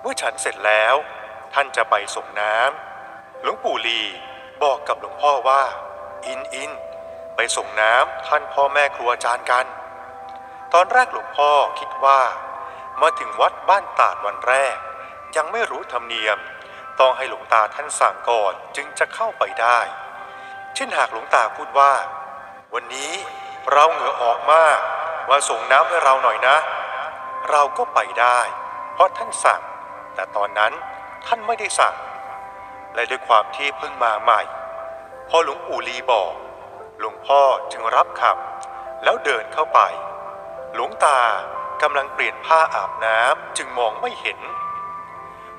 เมื่อฉันเสร็จแล้ว ท่านจะไปส่งน้ำหลวงปู่ลีบอกกับหลวงพ่อว่า อินอินไปส่งน้ำท่านพ่อแม่ครูอาจารย์กัน ตอนแรกหลวงพ่อคิดว่า มาถึงวัดบ้านตาดวันแรก ยังไม่รู้ธรรมเนียม ต้องให้หลวงตาท่านสั่งก่อนจึงจะเข้าไปได้ เช่นหากหลวงตาพูดว่า วันนี้เราเหงื่อออกมากมาส่งน้ำให้เราหน่อยนะ เราก็ไปได้ เพราะท่านสั่ง แต่ตอนนั้นท่านไม่ได้สั่ง และด้วยความที่เพิ่งมาใหม่ พอหลวงปู่ลีบอก หลวงพ่อจึงรับคำแล้วเดินเข้าไป หลวงตากำลังเปลี่ยนผ้าอาบน้ำจึงมองไม่เห็น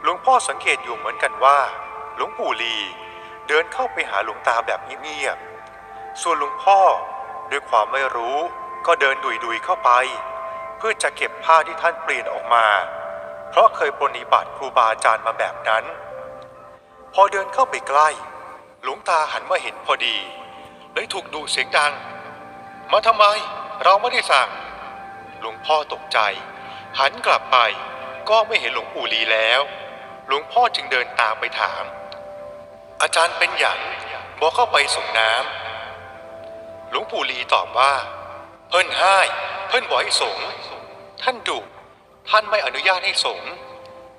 หลวงพ่อสังเกตอยู่เหมือนกันว่า หลวงปู่ลีเดินเข้าไปหาหลวงตาแบบเงียบๆส่วนหลวงพ่อด้วยความไม่รู้ก็เดินดุยๆเข้าไป เพื่อจะเก็บผ้าที่ท่านเปลี่ยนออกมา เพราะเคยปรนิบัติครูบาอาจารย์มาแบบนั้น พอเดินเข้าไปใกล้ หลวงตาหันมาเห็นพอดีเลยถูกดูเสียงดัง มาทำไม เราไม่ได้สั่ง หลวงพ่อตกใจ หันกลับไปก็ไม่เห็นหลวงปู่ลีแล้ว หลวงพ่อจึงเดินตามไปถาม อาจารย์เป็นอย่างบอกเข้าไปส่งน้ำหลวงปู่ลีตอบว่า เพิ่นให้เพิ่นบอกให้สง ท่านดุ ท่านไม่อนุญาตให้สงฆ์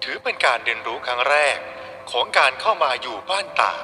ถือเป็นการเรียนรู้ครั้งแรกของการเข้ามาอยู่บ้านตาก